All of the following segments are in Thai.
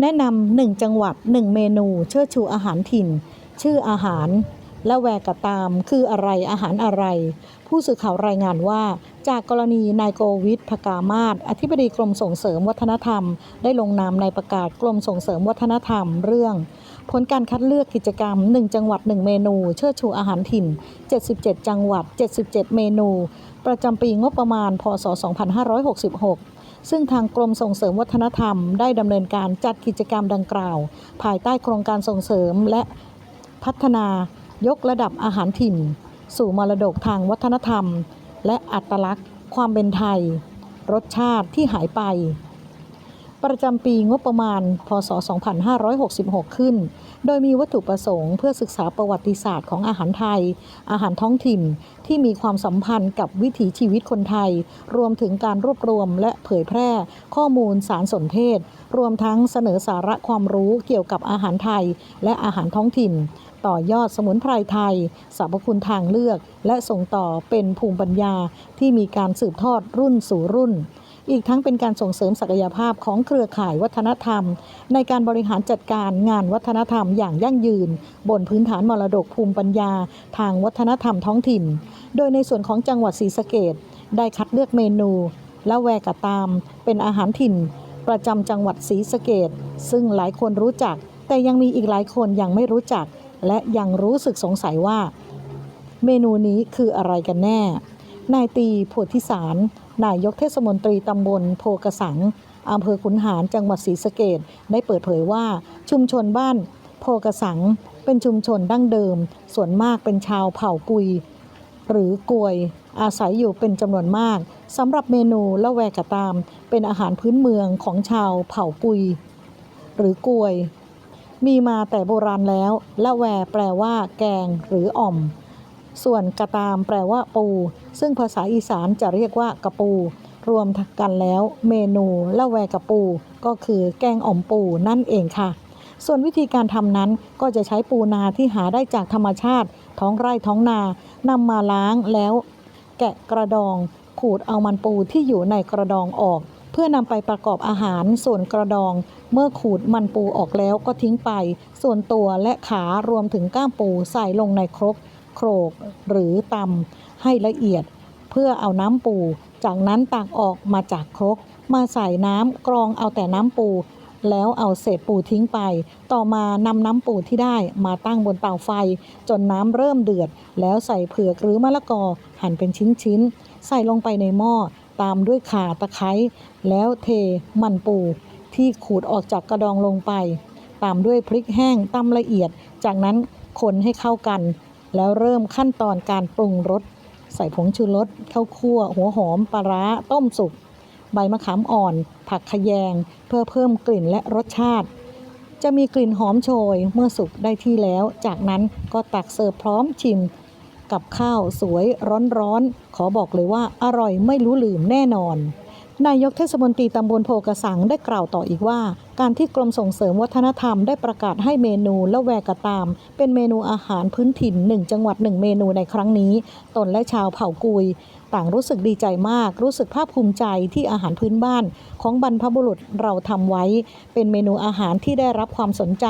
แนะนำหนึ่งจังหวัดหนึ่งเมนู เชิดชูอาหารถิ่น ชื่ออาหาร และแวกตามคืออะไรอาหารอะไร ผู้สื่อข่าวรายงานว่า จากกรณีนายโกวิทพกามาศอธิบดีกรมส่งเสริมวัฒนธรรม ได้ลงนามในประกาศกรมส่งเสริมวัฒนธรรมเรื่อง ผลการคัดเลือกกิจกรรม 1 จังหวัด 1 เมนู เชิดชูอาหารถิ่น 77 จังหวัด 77 เมนู ประจำปีงบประมาณพศ 2566 ซึ่งทางกรมส่งเสริมวัฒนธรรมได้ดำเนินการจัดกิจกรรมดังกล่าว ภายใต้โครงการส่งเสริมและพัฒนายกระดับอาหารถิ่น สู่มรดกทางวัฒนธรรม และอัตลักษณ์ ความเป็นไทย รสชาติที่หายไป ประจำปีงบประมาณ พศ 2566 ขึ้น โดยมีวัตถุประสงค์เพื่อศึกษาประวัติศาสตร์ของอาหารไทย อาหารท้องถิ่นที่มีความสัมพันธ์กับวิถีชีวิตคนไทย รวมถึงการรวบรวมและเผยแพร่ข้อมูลสารสนเทศ รวมทั้งเสนอสาระความรู้เกี่ยวกับอาหารไทย และอาหารท้องถิ่น ต่อยอดสมุนไพรไทยสรรพคุณทางเลือก และส่งต่อเป็นภูมิปัญญาที่มีการสืบทอดรุ่นสู่รุ่น อีกทั้งเป็นการส่งเสริมศักยภาพของเครือข่ายวัฒนธรรม ในการบริหารจัดการงานวัฒนธรรมอย่างยั่งยืน บนพื้นฐานมรดกภูมิปัญญา ทางวัฒนธรรมท้องถิ่น โดยในส่วนของจังหวัดศรีสะเกดได้คัดเลือกเมนู และแวกะตาม เป็นอาหารถิ่น ประจำจังหวัดศรีสะเกดซึ่งหลายคนรู้จัก แต่ยังมีอีกหลายคนยังไม่รู้จัก และยังรู้สึกสงสัยว่า เมนูนี้คืออะไรกันแน่นายตีโพธิสาร นายกเทศมนตรีตำบลโพกระสังอำเภอขุนหารจังหวัดศรีสะเกดได้เปิดเผยว่าชุมชนบ้านโพกระสังเป็นชุมชนดั้งเดิม ส่วนมากเป็นชาวเผ่ากุย หรือกวย อาศัยอยู่เป็นจำนวนมากสำหรับเมนูละแวกะตาม เป็นอาหารพื้นเมืองของชาวเผ่ากุย หรือกวย มีมาแต่โบราณแล้วละแวแปลว่า แกงหรืออ่อม ส่วนกระตามแปลว่าปู ซึ่งภาษาอีสานจะเรียกว่ากระปู รวมกันแล้วเมนูละแวกระปู ก็คือแกงอ่อมปูนั่นเองค่ะ ส่วนวิธีการทำนั้นก็จะใช้ปูนาที่หาได้จากธรรมชาติ ท้องไร่ท้องนานำมาล้างแล้ว แกะกระดอง ขูดเอามันปูที่อยู่ในกระดองออก เพื่อนำไปประกอบอาหารส่วนกระดอง เมื่อขูดมันปูออกแล้วก็ทิ้งไป ส่วนตัวและขารวมถึงก้ามปูใส่ลงในครก โขลกหรือตำให้ละเอียด เพื่อเอาน้ำปู จากนั้นตักออกมาจากครก มาใส่น้ำกรองเอาแต่น้ำปู แล้วเอาเศษปูทิ้งไป ต่อมานำน้ำปูที่ได้มาตั้งบนเตาไฟ จนน้ำเริ่มเดือด แล้วใส่เผือกหรือมะละกอหั่นเป็นชิ้นๆ ใส่ลงไปในหม้อตามด้วยข่าตะไคร้แล้วเทมันปู ที่ขูดออกจากกระดองลงไป ตามด้วยพริกแห้งตำละเอียด จากนั้นคนให้เข้ากัน แล้วเริ่มขั้นตอนการปรุงรสใส่ผงชูรสข้าวคั่ว หัวหอมปลาร้าต้มสุก ใบมะขามอ่อน ผักขยง เพื่อเพิ่มกลิ่นและรสชาติ จะมีกลิ่นหอมโชยเมื่อสุกได้ที่แล้ว จากนั้นก็ตักเสิร์ฟพร้อมชิม กับข้าวสวยร้อนๆขอบอกเลยว่าอร่อยไม่รู้ลืมแน่นอน นายกเทศมนตรีตำบลโพกระสังได้กล่าวต่ออีกว่า การที่กรมส่งเสริมวัฒนธรรมได้ประกาศให้เมนูและแวกะตาม เป็นเมนูอาหารพื้นถิ่น1จังหวัด1เมนูในครั้งนี้ ตนและชาวเผ่ากุย ต่างรู้สึกดีใจมาก รู้สึกภาคภูมิใจที่อาหารพื้นบ้าน ของบรรพบุรุษเราทำไว้ เป็นเมนูอาหารที่ได้รับความสนใจ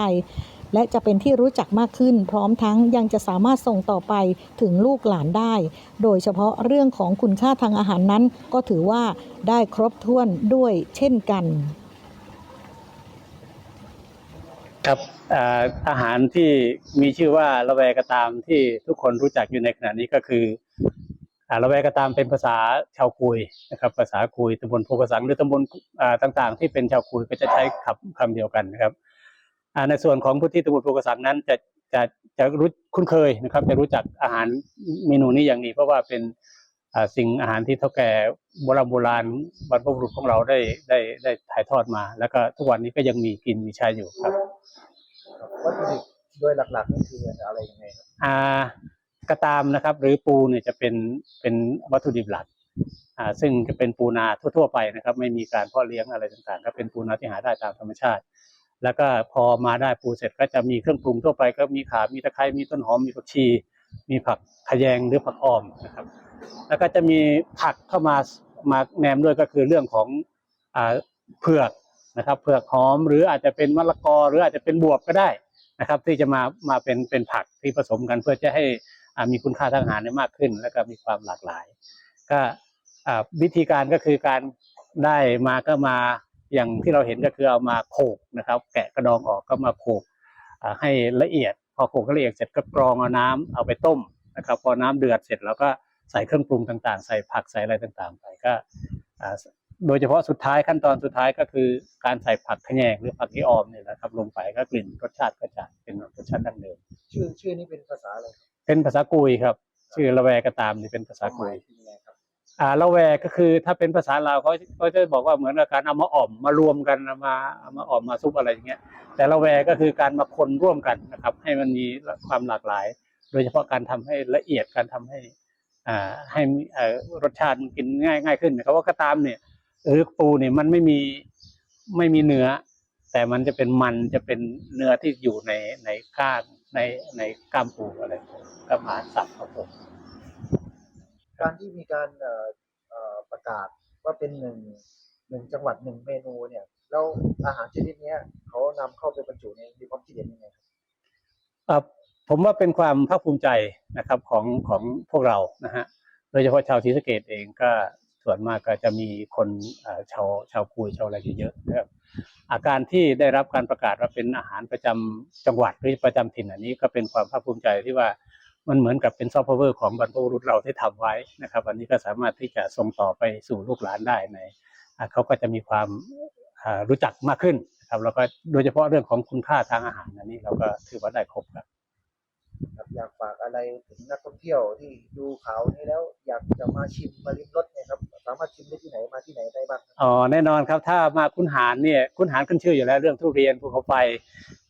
และจะเป็นที่รู้จักมากขึ้น พร้อมทั้งยังจะสามารถส่งต่อไปถึงลูกหลานได้ โดยเฉพาะเรื่องของคุณค่าทางอาหารนั้น ก็ถือว่าได้ครบถ้วนด้วยเช่นกัน ครับอาอาหารที่มีชื่อว่าละแวกระตามที่ทุกคนรู้จักอยู่ในขณะนี้ก็คืออาละแวกระตามเป็นภาษาชาวคุยนะครับ ภาษาคุยตำบลโพกสังหรือตำบลต่างๆ ที่เป็นชาวคุยก็จะใช้คำคำเดียวกันนะครับ ในส่วนของพื้นที่ตำบลโพกสังนั้นจะจะจะรู้คุ้นเคยนะครับ จะรู้จักอาหารเมนูนี้อย่างดีเพราะว่าเป็นอ่าสิ่งอาหารที่เท่าแก่โบราณโบราณบรรพบุรุษของเราได้ได้ได้ถ่ายทอดมา แล้วก็ทุกวันนี้ก็ยังมีกินมีใช้อยู่ครับวัตถุดิบโดยหลักๆนี่คืออะไรยังไงครับอ่ากระตามนะครับ หรือปูเนี่ยจะเป็นเป็นวัตถุดิบหลักอ่าซึ่งจะเป็นปูนาทั่วๆไปนะครับ ไม่มีการเพาะเลี้ยงอะไรต่างๆ ก็เป็นปูนาที่หาได้ตามธรรมชาติ แล้วก็พอมาได้ปูเสร็จก็จะมีเครื่องปรุงทั่วไปก็มีข่ามีตะไคร้มีต้นหอมมีผักชี มีผักขยงหรือผักอ้อมนะครับ แล้วก็จะมีผักเข้ามามาแนมด้วยก็คือเรื่องของอ่าเผือกนะครับเผือกหอมหรืออาจจะเป็นมะละกอหรืออาจจะเป็นบวบก็ได้นะครับ ที่จะมามาเป็นเป็นผักที่ผสมกันเพื่อจะให้มีคุณค่าทางอาหารได้มากขึ้น แล้วก็มีความหลากหลาย ก็วิธีการก็คือการได้มาก็มา อย่างที่เราเห็นก็คือเอามาโขกนะครับ แกะกระดองออกก็มาโขกอ่าให้ละเอียด พอโขกให้ละเอียดเสร็จก็กรองเอาน้ำเอาไปต้มนะครับ พอน้ำเดือดเสร็จแล้วก็ใส่เครื่องปรุงต่างๆ ใส่ผักใส่อะไรต่างๆ ไปก็อ่าโดยเฉพาะสุดท้ายขั้นตอนสุดท้ายก็คือการใส่ผักขะแยงหรือผักที่ออมเนี่ยนะครับลงไปก็กลิ่นรสชาติก็จะเป็นรสชาติดั้งเดิมชื่อชื่อนี้เป็นภาษาอะไรครับเป็นภาษากุยครับ ชื่อละแวก็ตามนี่เป็นภาษาความหกุมาย อ่าละแวก็คือถ้าเป็นภาษาลาวเขาเขาจะบอกว่าเหมือนกับการเอามาอ่อมมารวมกันเอามาเอามาอ่อมมาซุปอะไรอย่างเงี้ย แต่ละแวก็คือการมาคนร่วมกันนะครับ ให้มันมีความหลากหลาย โดยเฉพาะการทำให้ละเอียดการทำให้อ่าให้อ่อรสชาติกินง่ายง่ายขึ้นนะครับว่ากระตามเนี่ยหรือปูเนี่ยมันไม่มีไม่มีเนื้อ แต่มันจะเป็นมันจะเป็นเนื้อที่อยู่ในในก้างในในกล้ามปูอะไรกระหมานสับครับผม การที่มีการประกาศว่าเป็นหนึ่งหนึ่งจังหวัดหนึ่งเมนูเนี่ยแล้วอาหารชนิดนี้เขานำเข้าไปบรรจุในมีความคิดเห็นยังไงครับเอ่อผมว่าเป็นความภาคภูมิใจนะครับของของพวกเรานะฮะโดยเฉพาะชาวศรีสะเกดเองก็ส่วนมากก็จะมีคนชาวชาวคุยชาวอะไรเยอะๆนะครับอาการที่ได้รับการประกาศว่าเป็นอาหารประจำจังหวัดหรือประจำถิ่นอันนี้ก็เป็นความภาคภูมิใจที่ว่า มันเหมือนกับเป็นซอฟต์พาวเวอร์ของบรรพบุรุษเราที่ทำไว้นะครับ อันนี้ก็สามารถที่จะส่งต่อไปสู่ลูกหลานได้ในอ่าเขาก็จะมีความอ่ารู้จักมากขึ้นนะครับแล้วก็โดยเฉพาะเรื่องของคุณค่าทางอาหารอันนี้เราก็ถือว่าได้ครบครับครับอยากฝากอะไรถึงนักท่องเที่ยวที่ดูข่าวนี้แล้วอยากจะมาชิมมาลิ้มรสเนี่ยครับสามารถชิมได้ที่ไหนมาที่ไหนได้บ้างครับอ๋อแน่นอนครับถ้ามาคุณหารเนี่ยคุณหารขึ้นชื่ออยู่แล้วเรื่องทุเรียนภูเขาไฟ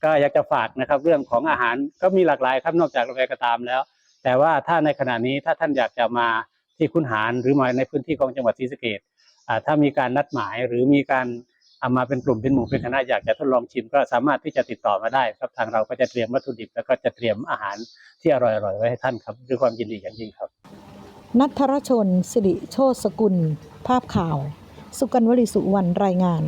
ก็อยากจะฝากนะครับเรื่องของอาหารก็มีหลากหลายครับนอกจากกาแฟก็ตามแล้ว แต่ว่าถ้าในขณะนี้ถ้าท่านอยากจะมาที่คุณหารหรือมาในพื้นที่ของจังหวัดศรีสะเกษอ่าถ้ามีการนัดหมายหรือมีการเอามาเป็นกลุ่มเป็นหมู่เป็นคณะอยากจะทดลองชิมก็สามารถที่จะติดต่อมาได้ครับทางเราก็จะเตรียมวัตถุดิบ แล้วก็จะเตรียมอาหารที่อร่อยๆไว้ให้ท่านครับด้วยความยินดีอย่างยิ่งครับนัทรชน สิริโชตสกุล ภาพข่าว สุกัญวลีสุวรรณรายงาน